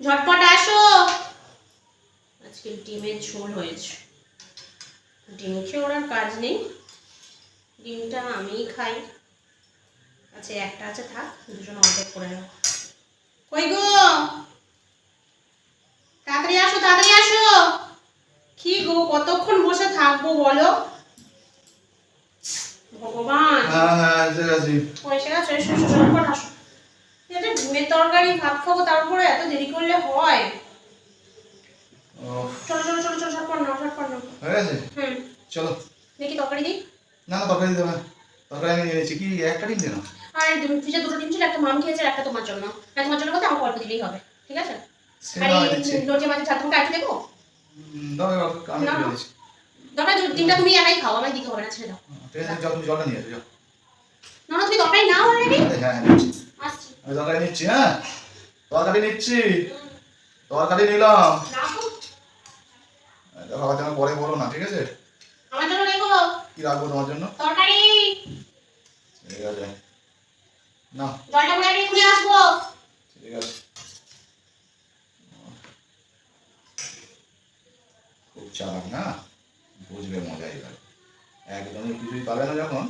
ঝটপট আসো। আজকে ডিমের ঝোল হয়েছে। ডিম খেয়ে ওর আর কাজ নেই। ডিমটা আমিই খাই। আচ্ছা একটা আছে থাক দুজন অর্ধেক করে নেব কই গো? তাড়াতাড়ি আসো তাড়াতাড়ি আসো। কি গো কতক্ষণ বসে থাকব বলো? ভগবান। হ্যাঁ হ্যাঁ এসে গেছি। গেছে এসো এসো ঝটপট আসো। তরকারি ভাত খাব তারপরে এত দেরি করলে হয়। চলো চলো চলো চলো ঝটপট নাও ঝটপট নাও। হয়ে গেছে? হুম। চলো। দেখি তরকারি দিই? না না তরকারি তরকারি আমি নিচ্ছি। কি একটা ডিম দিন আর ফ্রিজে দুটো ডিম ছিল একটা মাম খেয়েছে একটা তোমার জন্য। আর তোমার জন্য বলতে আমাকে অল্প দিলেই হবে ঠিক আছে? আর লোটে মাঝে তোমাকে দেবো? দাও আমি। দিচ্ছি। ডিমটা তুমি একাই খাও আমায় দিতে হবে না ছেড়ে দাও। ঠিক আছে তুমি জলটা নিয়ে যাও। না না তুমি তরকারি নাও অলরেডি হ্যাঁ হ্যাঁ আসছি। আমি তরকারি নিচ্ছি হ্যাঁ? তরকারি নিচ্ছি। তরকারি নিলাম। যেন পরে বলো না ঠিক আছে? জন্য কি রাখব তোমার জন্য? তরকারি। ঠিক আছে। না। জলটা করে আমি আসব। ঠিক আছে। খুব চালাক না? বুঝবে মজা এবার। একদমই কিছুই পাবে না যখন।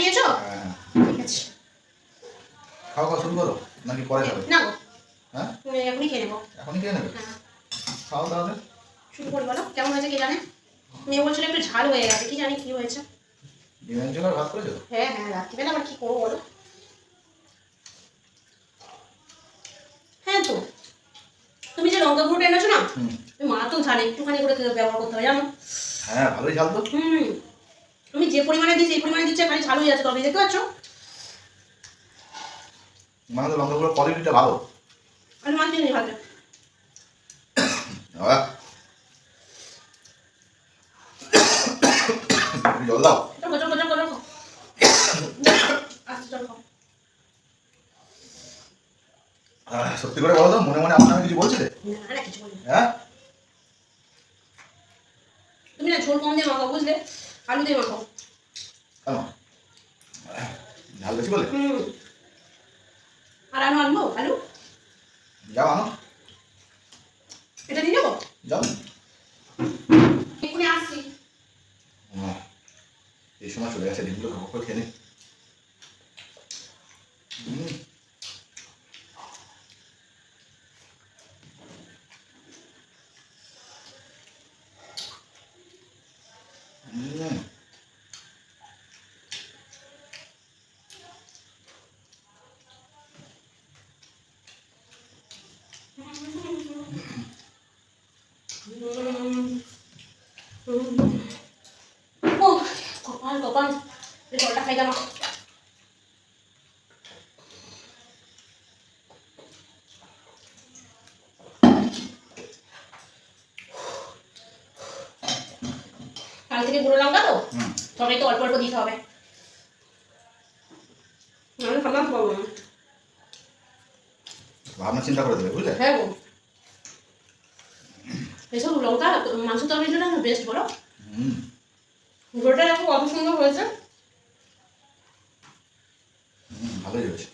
নিয়েছো? হ্যাঁ, খাওয়া খাওয়া শুরু করো নাকি পরে খাবে? না হ্যাঁ? তুমি এখনই খেয়ে নেব। এখনই খেয়ে নেবে? হ্যাঁ। খাও তাহলে। শুরু করি বলো। কেমন হয়েছে কে জানে? মেয়ে বলছিল একটু ঝাল হয়ে গেছে কি জানি কি হয়েছে। ডিমের জন্য ভাত করেছ? হ্যাঁ হ্যাঁ রাত্রিবেলা আবার কি করব বলো? হ্যাঁ তো। তুমি যে লঙ্কা গুঁড়োটা এনেছো না মা তো ঝাল একটুখানি করে ব্যবহার করতে হবে জানো? হ্যাঁ ভালোই ঝাল তো। হুম। তুমি যে পরিমাণে দিচ্ছি এই পরিমাণে দিচ্ছে খালি ঝাল হয়ে যাচ্ছে তবে দেখতে পাচ্ছ? মানে তো কোয়ালিটিটা ভালো। আমি জল দাও। আচ্ছা সত্যি করে বলো তো মনে মনে নামে কিছু বলছিলে হ্যাঁ? তুমি না ঝোল কম দিয়ে মাখাও বুঝলে? আলু দিয়ে মাখাও ঝাল বেশি বলে? হুম। আর আলু আনব? আলু? যাও আনো। এটা দিয়ে যাব যাও। এক্ষুনি আসছি। এই সময় চলে গেছে ডিমগুলো খাব খেয়ে নি। কপাল কপাল জলটা খাই জামা কাল থেকে গুঁড়ো লঙ্কা তো। তবে তো অল্প অল্প দিতে হবে। আমি খাবার পাবো না। ভাবনা চিন্তা করে দেবে বুঝলে? হ্যাঁ গো। এসব লঙ্কা মাংস তরকারিটা না বেস্ট বলো? গুঁড়োটা দেখো কত সুন্দর হয়েছে। হুম, ভালোই হয়েছে।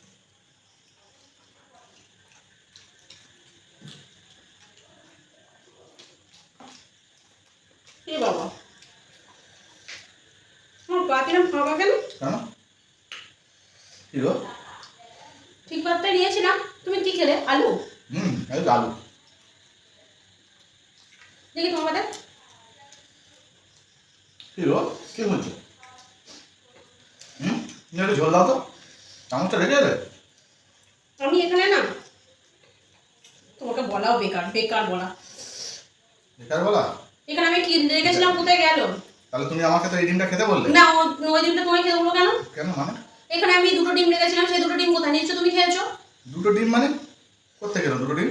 কি বাবা। আমার পা কিরম ফাঁকা কেন? কেন? ঠিক ভাবটা নিয়েছিলাম। তুমি কি খেলে? আলু? হুম আলু। দেখি তোমার বাদে কি বলছো হুম? একটু ঝোল দাও তো। চামচটা রেখে দেবে? আমি এখানে না তোমাকে বলাও বেকার বেকার বলা। বেকার বলা? এখানে আমি কি রেখেছিলাম কোথায় গেল? তাহলে তুমি আমাকে তো এই ডিমটা খেতে বললে। না ওই ডিমটা তোমায় খেতে বলব কেন? কেন মানে? এখানে আমি দুটো ডিম রেখেছিলাম সেই দুটো ডিম কোথায়? নিশ্চয় তুমি খেয়েছো। দুটো ডিম মানে? কোথেকে গেল দুটো ডিম?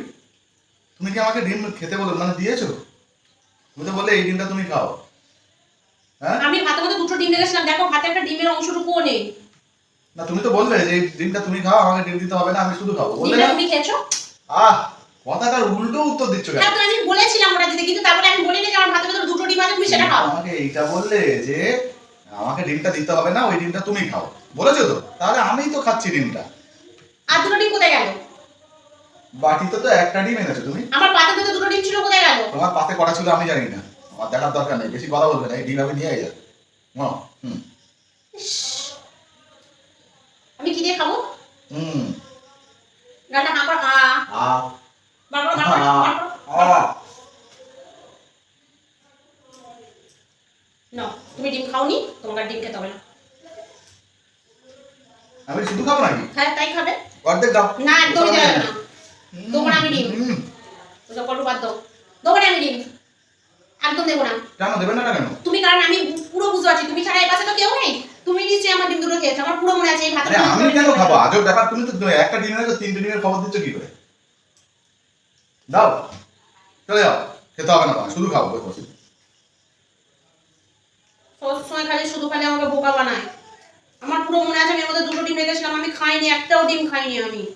তুমি কি আমাকে ডিম খেতে বলো মানে দিয়েছ? তুমি তো বললে এই ডিমটা তুমি খাও। হ্যাঁ? আমি ভাতের মধ্যে দুটো ডিম রেখেছিলাম দেখো ভাতে একটা ডিমের অংশটুকুও নেই। না তুমি তো বললে যে ডিমটা তুমি খাও আমাকে ডিম দিতে হবে না আমি শুধু খাব। বললে না তুমি খেয়েছো? আহ কথাটার উল্টো উত্তর দিচ্ছ কেন? তো আমি বলেছিলাম ওটা দিতে কিন্তু তারপরে আমি বলিনি যে আমার ভাতের মধ্যে দুটো ডিম আছে তুমি সেটা খাও। আমাকে এইটা বললে যে আমাকে ডিমটা দিতে হবে না ওই ডিমটা তুমি খাও। বলেছ তো? তাহলে আমিই তো খাচ্ছি ডিমটা। আর দুটো ডিম কোথায় গেল? বাটিতে তো একটা ডিম এনেছো তুমি? আমার পাতে তো দুটো ডিম ছিল কোথায় গেল? তোমার পাতে কটা ছিল আমি জানি না। আমার দেখার দরকার নেই বেশি কথা বলবে না এই ডিম আমি নিয়ে যা হুম। আমি কি দিয়ে খাব? হুম। আ আ নাও, তুমি ডিম খাওনি তোমাকে ডিম খেতে হবে না। আমি শুধু খাব নাকি? হ্যাঁ তাই খাবে। অর্ধেক দাও। না একদমই দেবে না। দেবো আমি ডিম। ওসব কল্প বাদ দাও। দেবো আমি ডিম। একদম দেবো না। কেন? দেবেন না কেন? তুমি কারণ আমি পুরো বুঝতে পারছি তুমি ছাড়া এই পাশে তো কেউ নেই। তুমি নিশ্চয়ই আমার ডিম দুটো খেয়েছো। আমার পুরো মনে আছে এই ভাত আমি কেন খাব? আজব ব্যাপার তুমি তো একটা তিনটে ডিমের খবর দিচ্ছ কি করে? দাও। চলে যাও। খেতে হবে না শুধু খাব বসে বসে। সব সময় খালি শুধু খালি আমাকে বোকা বানায়। আমার পুরো মনে আছে আমি এর মধ্যে দুটো ডিম রেখেছিলাম। আমি খাইনি একটাও ডিম খাইনি আমি দে-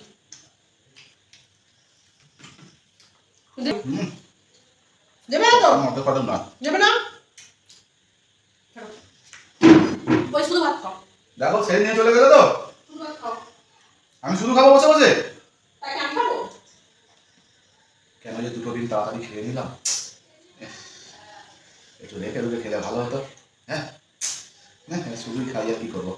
হুম দেবে না তো? আমার মধ্যে না। দেবে না? ওই শুধু ভাত খাও। দেখো নিয়ে চলে গেলে তো। আমি শুধু খাব বসে বসে? খাব? কেন যে দুটো দিন তাড়াতাড়ি খেয়ে নিলাম? একটু রেখে রুখে খেলে ভালো হতো। হ্যাঁ? হ্যাঁ শুধুই খাই আর কি করব?